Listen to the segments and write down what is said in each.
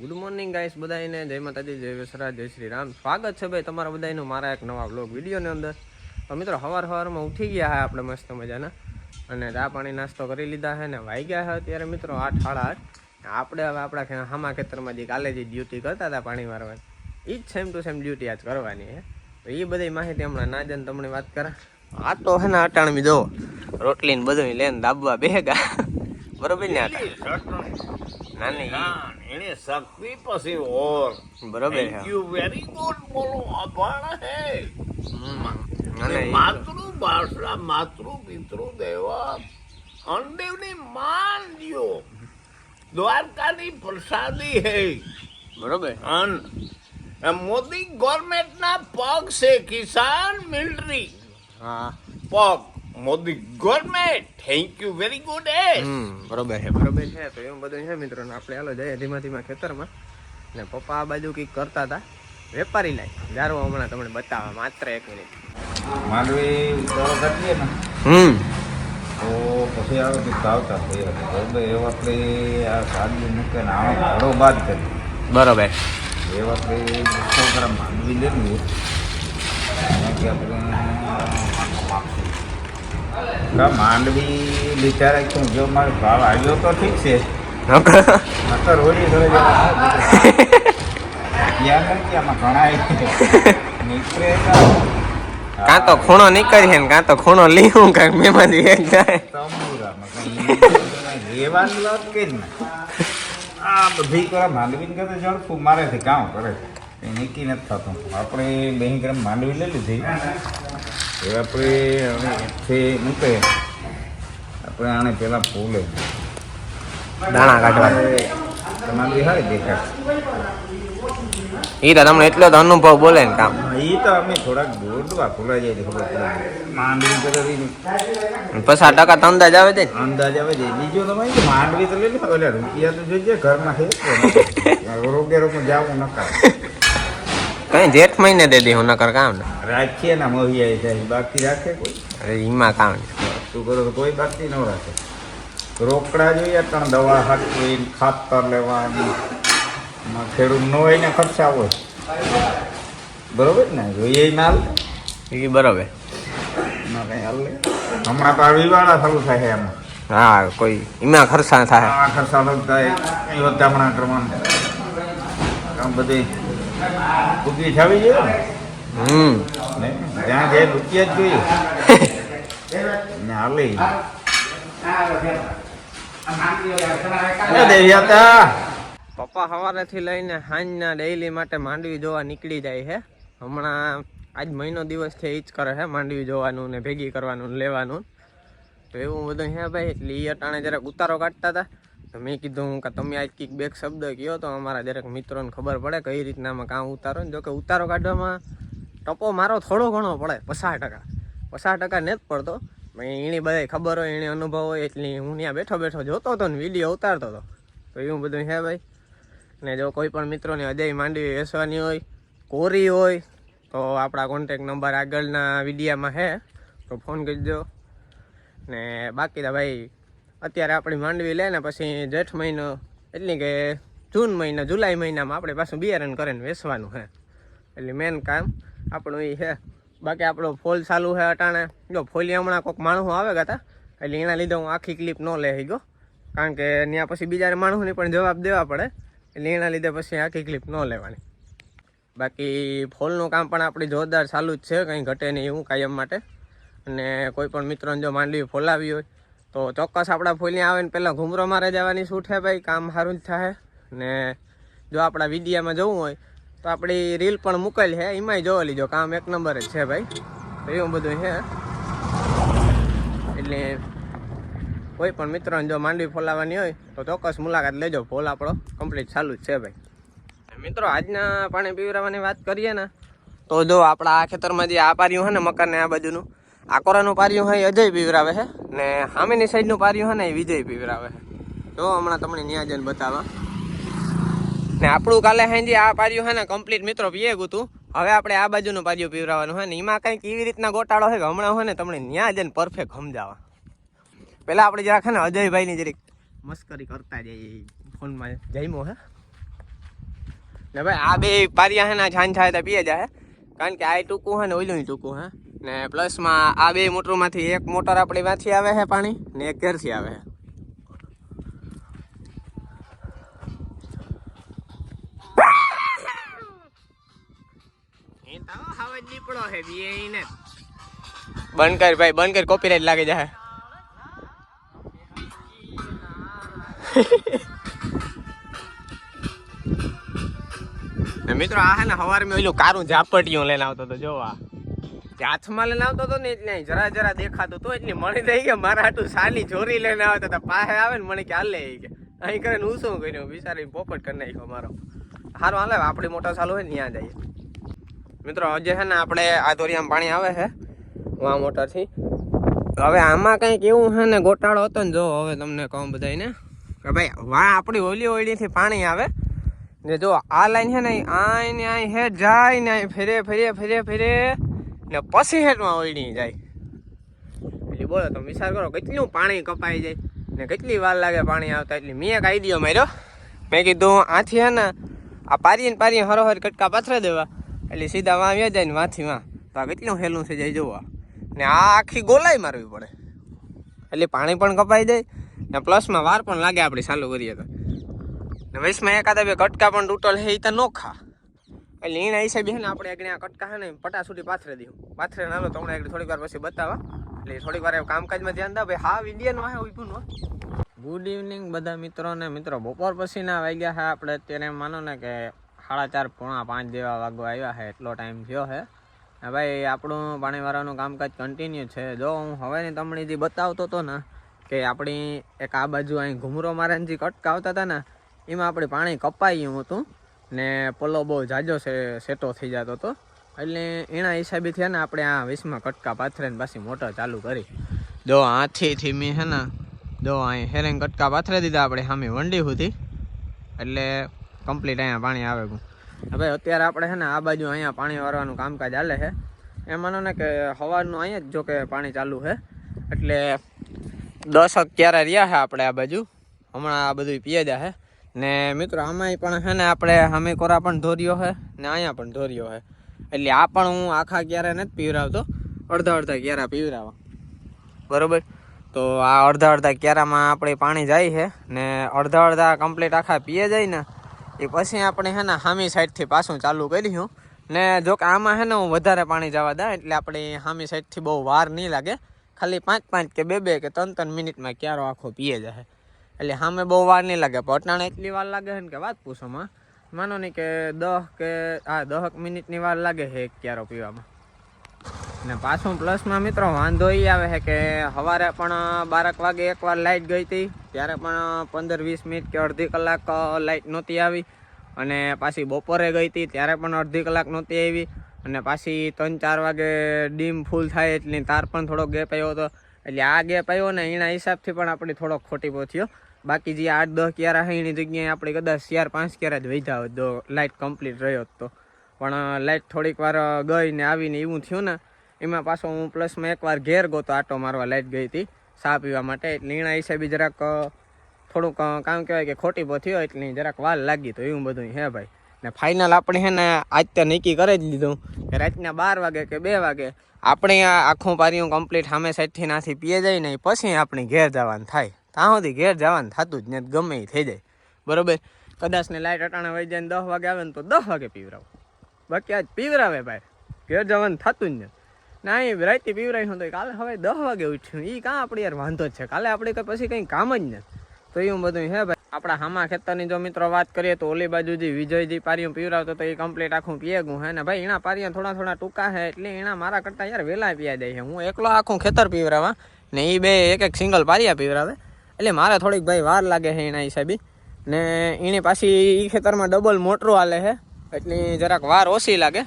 Good morning guys બધાને જય માતાજી, જય વસરા જય શ્રી રામ સ્વાગત છે ભાઈ તમારા બધાનું મારા એક નવા બ્લોગ વિડીયોની અંદર. તો મિત્રો સવાર સવારમાં ઉઠી ગયા હા આપણે મસ્ત મજાના. અને ચા પાણી નાસ્તો કરી લીધા છે ને વાઈ ગયા છે અત્યારે મિત્રો આઠ, સાડા આઠ. આપણે હવે આપણા હામા ખેતરમાં જે કાલે જે ડ્યુટી કરતા હતા પાણી મારવાની એ જ સેમ ટુ સેમ ડ્યુટી આજ કરવાની છે તો એ બધી માહિતી હમણાં ના જન તમને વાત કરા. આ તો છે ને અટાણમી જો રોટલી ને બધું લઈને દાબવા બેગા બરોબર ને? એને શક્તિ પછી ઓર. બરોબર યુ વેરી ગુડ બોલો અભાણ હે. માતૃ ભાષા માતૃ પિતૃ દેવા. અંદેવની માન દ્યો દ્વારકાની પ્રસાદી હે. બરોબર. અન મોદી ગવર્મેન્ટ ના પગ છે કિસાન મિલિટરી. હા. પગ. Modi government thank you very good હે હમ બરોબર છે બરોબર છે. તો એવું બધું છે મિત્રો આપણે હાલો જઈએ ધીમા ધીમા ખેતરમાં. ને પપ્પા આ બાજુ કંઈક કરતા હતા વેપારી લાય જારો હમણાં તમને બતાવવા માત્ર એક મિનિટ. માંડવી દોરો કરીએ ને હમ. તો પછી આવે કે આવતા થઈ બરોબર એ વખતે આ સાડી મૂકે ને આનો ઘડો બાદ કરી. બરોબર. એ વખતે ગ્રામ માંડવી લેવી કે આપણે કા માંડવી બિચારા રાખ્યું જો મારો ભાવ આવ્યો તો ઠીક છે. નકર હોળી ઘરે જવા નથી આમાં ઘણા નીકળે કાં તો ખૂણો નીકળી છે ને કાં તો ખૂણો લીધું કાંઈક મેમાંથી એક જાય તંબુરામાં કઈ રેવાનું લાગ કે ને. આ બધી કરા માંડવી કરતા જડફું મારેથી કામ કરે નીકી નથી થતું. આપણે બે ગ્રામ માંડવી લઈ લીધી. એ આપણે હવે એથી મૂકે. આપણે આને પેલા ફૂલે. દાણા કાઢવા. માંડવી સારી દેખાય. એ તો તમને એટલો તો અનુભવ બોલે ને કામ. એ તો અમે થોડાક દોડવા ખોલા જાય તો ખબર પડે. માંડવી પચાસ ટકા તો અંદાજ આવે છે અંદાજ આવે છે. બીજો તમે માંડવી તો લઈ લે રૂપિયા તો જોઈએ ઘરમાં છે રોગે રોગે જવું નકાર કઈ જેઠ મહિને દે દીધું નકર કામ ને. રાખીએ ને મોહી આવી જાય બાકી રાખે કોઈ? અરે એમાં કામ ને. શું કરો તો કોઈ બાકી ન રાખે? રોકડા જોઈએ ત્રણ દવા હાકવી ખાતર લેવાની. ખેડૂત ન હોય ને ખર્ચા હોય બરોબર ને? જોઈએ માલ. એ બરોબર. ના કઈ હાલ હમણાં તો આ વિવાળા ચાલુ થાય એમાં. હા કોઈ એમાં ખર્ચા થાય. ખર્ચા થાય એ વધામણા કરવાનું. આમ બધી બુદ્ધિ થવી જોઈએ હમ. જ્યાં જે રૂપિયા જ જોઈએ ને હાલે પપ્પા સવારેથી લઈને સાંજના ડેઈલી માટે માંડવી જોવા નીકળી જાય છે. હમણાં આજ મહિનો દિવસ છે એ જ કરે છે માંડવી જોવાનું ને ભેગી કરવાનું ને લેવાનું. તો એવું બધું છે ભાઈ એટલે એ અટાણે જરાક ઉતારો કાઢતા હતા. તો મેં કીધું કે તમે આજ કંઈક બેક શબ્દ કયો તો અમારા દરેક મિત્રોને ખબર પડે કઈ રીતના આમાં કાં ઉતારો ને જોકે ઉતારો કાઢવામાં ટપો મારો થોડો ઘણો પડે, પચાસ ટકા. પચાસ ટકા નથી પડતો મેં એની બધાય ખબર હોય એની અનુભવ હોય એટલે હું ત્યાં બેઠો બેઠો જોતો હતો ને વીડિયો ઉતારતો હતો. તો એવું બધું છે ભાઈ. ને જો કોઈ પણ મિત્રોને અજય માંડવી બેસવાની હોય, કોરી હોય, તો આપણા કોન્ટેક નંબર આગળના વિડીયામાં છે, તો ફોન કરજો. ને બાકી તો ભાઈ અત્યારે આપણી માંડવી લે પછી જેઠ મહિનો, એટલે કે જૂન મહિના, જુલાઈ મહિનામાં આપણે પાછું બિયારણ કરીને વેચવાનું છે એટલે મેન કામ આપણું એ છે બાકી આપણો ફોલ ચાલુ છે અટાણે. જો, ફોલી હમણાં કોઈક માણસો આવે ગતા એટલે એના લીધે હું આખી ક્લિપ ન લઈ ગયો. કારણ કે ત્યાં પછી બીજા માણસોને પણ જવાબ દેવા પડે. એટલે એના લીધે પછી આખી ક્લિપ ન લેવાની. બાકી ફોલનું કામ પણ આપણી જોરદાર ચાલુ જ છે. કંઈ ઘટે નહીં એવું કાયમ માટે. અને કોઈ પણ મિત્રોને જો માંડવી ફોલાવી હોય તો ચોક્કસ આપણા ફૂલની આવે ને પહેલાં ઘૂમરો મારે જવાની છૂટ છે ભાઈ? કામ સારું જ થાય ને જો આપણા વિડીયામાં જવું હોય, તો આપણી રીલ પણ મૂકેલ છે એમાંય જોવા લીજો, કામ એક નંબર જ છે ભાઈ. એવું બધું છે એટલે કોઈ પણ મિત્રોને જો માંડવી ફોલાવવાની હોય, તો ચોક્કસ મુલાકાત લેજો. ફોલ આપણો કમ્પ્લીટ ચાલુ જ છે ભાઈ. મિત્રો, આજના પાણી પીવરાવાની વાત કરીએ ને, તો જો આપણા આ ખેતરમાં જે આ પાર્યું છે ને મકાનને આ બાજુનું આ કોરાનું પાર્યું હોય અજય પીવરાવે છે ને સામેની સાઈડનું પાર્યું છે ને, એ વિજય પીવરાવે છે જો, હમણાં તમને ન્યા જઈને બતાવવા ને આપણું કાલે હાંજે આ પાર્યું છે ને કમ્પ્લીટ મિત્રો, પીએ હતું હવે આપણે આ બાજુનું પાર્યું પીવરાવાનું હોય ને એમાં કંઈક એવી રીતના ગોટાળો છે કે હમણાં હોય ને, તમને ન્યા જઈને પરફેક્ટ સમજાવવા પહેલાં આપણે જરાક છે ને, અજયભાઈની જરીક મસ્કરી કરતા જઈએ ફોનમાં જઈમો હે. ને ભાઈ, આ બે પારિયા હે ને છાન તો પીએ જાય કારણ કે આ ટૂંકું હે ને ઓલું ટૂંકું હે. ને પ્લસમાં આ બે મોટરમાંથી એક મોટર આપણી માંથી આવે છે પાણી ને એક ઘરથી આવે છે. બંધ કર ભાઈ બંધ કર કોપીરાઈટ લાગી જાય મિત્રો આ હે ને સવારે મેં ઓલું કારું ઝાપટીયું લઈને આવતો હતો જોવા. હાથમાં લઈને આવતો હતો ને એટલે જરા જરા દેખાતું તો એટલે મને થઈ કે મારા હાટું સાલી ચોરી લઈને આવતા હતા પાસે આવે ને મને કે હાલે ઈ કે. અહીં કરીને હું શું કર્યું? બિચારી પોપટ કરી નાખ્યો મારો. સારું હાલે આપણી મોટર ચાલુ હોય ને ત્યાં જઈએ. મિત્રો આજે છે ને આપણે આ દોરિયામાં પાણી આવે છે. વા મોટરથી હવે આમાં કંઈક એવું છે ને, ગોટાળો હતો ને, જો હવે તમને કહું બધાને કે ભાઈ વા આપણી ઓલી ઓલીથી પાણી આવે. ને જો આ લાઈન છે ને આય ને આ હે, જાય ને ફેરે ફેરે ફેરે ફેરે. ને પછી હેઠમાં ઓળણી જાય. એટલે બોલો, તમે વિચાર કરો, કેટલું પાણી કપાઈ જાય ને કેટલી વાર લાગે પાણી આવતા? એટલે મેં એક આઈડિયો માર્યો. મેં કીધું, આથી હે ને, આ પારીએ ને પારીએ હરોહર કટકા પાથરા દેવા. એટલે સીધા વાં વ્યા જાય ને વાંથી વાં. તો આ કેટલું હેલું થઈ જાય જોવા ને આ આખી ગોલાઈ મારવી પડે. એટલે પાણી પણ કપાઈ જાય ને પ્લસમાં વાર પણ લાગે આપણે ચાલુ કરીએ તો. ને વૈશમાં એકાદા બે કટકા પણ તૂટલ હે એ તો નોખા એટલે એના હિસાબે છે ને આપણે આગળ આ કટકા છે ને, પટા સુધી પાથરે દઉં પાથરે નાનો તો હમણાં થોડીક વાર પછી બતાવવા. એટલે થોડીક વાર કામકાજમાં ધ્યાન દા. ભાઈ હા ઇન્ડિયન વાહે ઉભું ગુડ ઇવનિંગ બધા મિત્રો ને મિત્રો, બપોર પછીના વાગ્યા છે આપણે. અત્યારે માનો ને કે સાડા ચાર, પોણા પાંચ જેવા વાગવા આવ્યા છે એટલો ટાઈમ થયો છે ભાઈ, આપણું પાણીવાળાનું કામકાજ કન્ટિન્યુ છે. જો હું હવેની તમણી જે બતાવતો હતો ને કે આપણી એક આ બાજુ અહીં ઘુમરો મારે જે કટકા આવતા હતા ને, એમાં આપણે પાણી કપાઈ ગયું હતું. ને પલો બહુ જાજો છે, સેટો થઈ જતો હતો એટલે એના હિસાબે થયા ને આપણે આ વીસમાં કટકા પાથરેને પાછી મોટર ચાલુ કરી. જો હાથીથી મેં હે ને જો અહીં હેરેન કટકા પાથરે દીધા આપણે સામે વંડી સુધી. એટલે કમ્પ્લીટ અહીંયા પાણી આવે ગયું હવે અત્યારે આપણે છે ને આ બાજુ અહીંયા પાણી વારવાનું કામકાજ ચાલે છે. એ માનો ને કે સવારનું અહીંયા જ જો કે પાણી ચાલુ છે. એટલે દસક ક્યારે રહ્યા છે આપણે આ બાજુ. હમણાં આ બધું પીએ છે. ને મિત્રો, આમાંય પણ છે ને આપણે સામે કોરા પણ ધોર્યો છે ને અહીંયા પણ ધોર્યો છે એટલે આ પણ હું આખા ક્યારે નથી પીવરાવતો, અડધા અડધા ક્યારા પીવરાવા. બરાબર? તો આ અડધા અડધા ક્યારામાં આપણે પાણી જાય છે ને અડધા અડધા કમ્પ્લીટ આખા પીએ જાય ને, એ પછી આપણે છે ને સામી સાઈડથી પાછું ચાલુ કર્યું ને જો કે આમાં છે ને હું વધારે પાણી જવા દઉં, એટલે આપણે સામી સાઈડથી બહુ વાર નહીં લાગે. ખાલી પાંચ પાંચ કે બે બે કે ત્રણ ત્રણ મિનિટમાં ક્યારો આખો પીએ જાય. એટલે સામે બહુ વાર નહીં લાગે પટણાને એટલી વાર લાગે છે ને કે વાત પૂછોમાં માનો નહીં કે દસ કે, હા દસક મિનિટની વાર લાગે છે ક્યારો પીવામાં. ને પાછું પ્લસમાં મિત્રો વાંધો એ આવે છે કે સવારે પણ બારક વાગે એકવાર લાઇટ ગઈ હતી, ત્યારે પણ પંદર વીસ મિનિટ કે અડધી કલાક લાઇટ નહોતી આવી. અને પાછી બપોરે ગઈ હતી, ત્યારે પણ અડધી કલાક નહોતી આવી. અને પાછી ત્રણ ચાર વાગે ડીમ ફૂલ થાય એટલે તાર પણ થોડો ગેપ આવ્યો હતો. એટલે આ ગેપ આવ્યો ને એના હિસાબથી પણ આપણે થોડોક ખોટી પહોંચ્યો. બાકી જે આઠ, દસ ક્યારા હૈની જગ્યાએ આપણે કદાચ ચાર, પાંચ ક્યારા જ વધ્યા હોત તો લાઇટ કમ્પ્લીટ રહ્યો તો. પણ લાઇટ થોડીક વાર ગઈ ને આવીને એવું થયું ને, એમાં પાછો હું પ્લસમાં એકવાર ઘેર ગયો તો આટો મારવા લાઇટ ગઈ હતી સા પીવા માટે. એટલે એના હિસાબે જરાક થોડુંક કામ કહેવાય કે ખોટી પહોંચ્યો એટલે જરાક વાર લાગી તો એવું બધું હે ભાઈ? ને ફાઇનલ આપણે હે ને આજ તો નક્કી કરી જ લીધું કે રાતના બાર વાગે કે બે વાગે આપણે આખું પારિયું કમ્પ્લીટ સામે સાઈડથી નાથી પીએ જાય ને પછી આપણે ઘેર જવાનું થાય. ત્યાં સુધી ઘેર જવાનું થતું જ ને ગમે એ થઈ જાય. બરોબર? કદાચ ને લાઇટ અટાણે વહી જાય ને દસ વાગે આવે ને તો દસ વાગે પીવરાવું. બાકી આજ પીવરાવે ભાઈ, ઘેર જવાનું થતું જ નથી. ના એ રાતે પીવરાઈ હોય તો કાલે હવે દસ વાગે ઉઠ્યું. એ કાં આપણે યાર વાંધો જ છે? કાલે આપણે કંઈ પછી કંઈ કામ જ નથી. તો એવું બધું હે ભાઈ, આપણા હામા ખેતરની જો મિત્રો વાત કરીએ તો ઓલી બાજુ જે વિજયજી પારિયું પીવરાવતો તો એ કમ્પ્લીટ આખું પીએગું હે ને ભાઈ. એના પારિયા થોડા થોડા ટૂંકા છે એટલે એના મારા કરતાં યાર વહેલા પીયા જાય છે. હું એકલો આખું ખેતર પીવરાવા ને એ બે એક એક સિંગલ પારિયા પીવરાવે. એટલે મારે થોડીક ભાઈ વાર લાગે છે એના હિસાબે. ને એની પાછી એ ખેતરમાં ડબલ મોટરો હાલે છે. એટલે જરાક વાર ઓછી લાગે.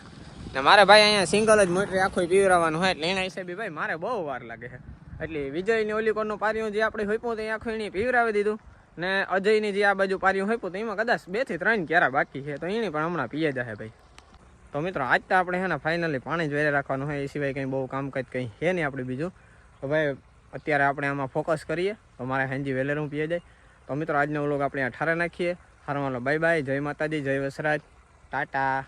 ને મારે ભાઈ અહીંયા સિંગલ જ મોટરી આખું પીવરાવાનું હોય, એટલે એના હિસાબે ભાઈ મારે બહુ વાર લાગે છે. એટલે વિજયની ઓલી કોરનું પાર્યું જે આપણે હોઈપું તો એ આખું એને પીવરાવી દીધું. ને અજયની જે આ બાજુ પાર્યું હોઈપું તો એમાં કદાચ બેથી ત્રણ ક્યારા બાકી છે. તો એની પણ હમણાં પીએ જશે ભાઈ. તો મિત્રો, આજ તો આપણે છે ને ફાઇનલી પાણી જ વેરે રાખવાનું હોય, એ સિવાય કંઈ બહુ કામકાજ કંઈ છે નહીં આપણે બીજું. તો ભાઈ અત્યારે આપણે આમાં ફોકસ કરીએ. તો મારે હાંજી વેલેરું પીએ જાય. તો મિત્રો, આજનો વ્લોગ આપણે આ ઠારે નાખીએ. હારવાલો બાય બાય જય માતાજી, જય વસરાજ. ટાટા.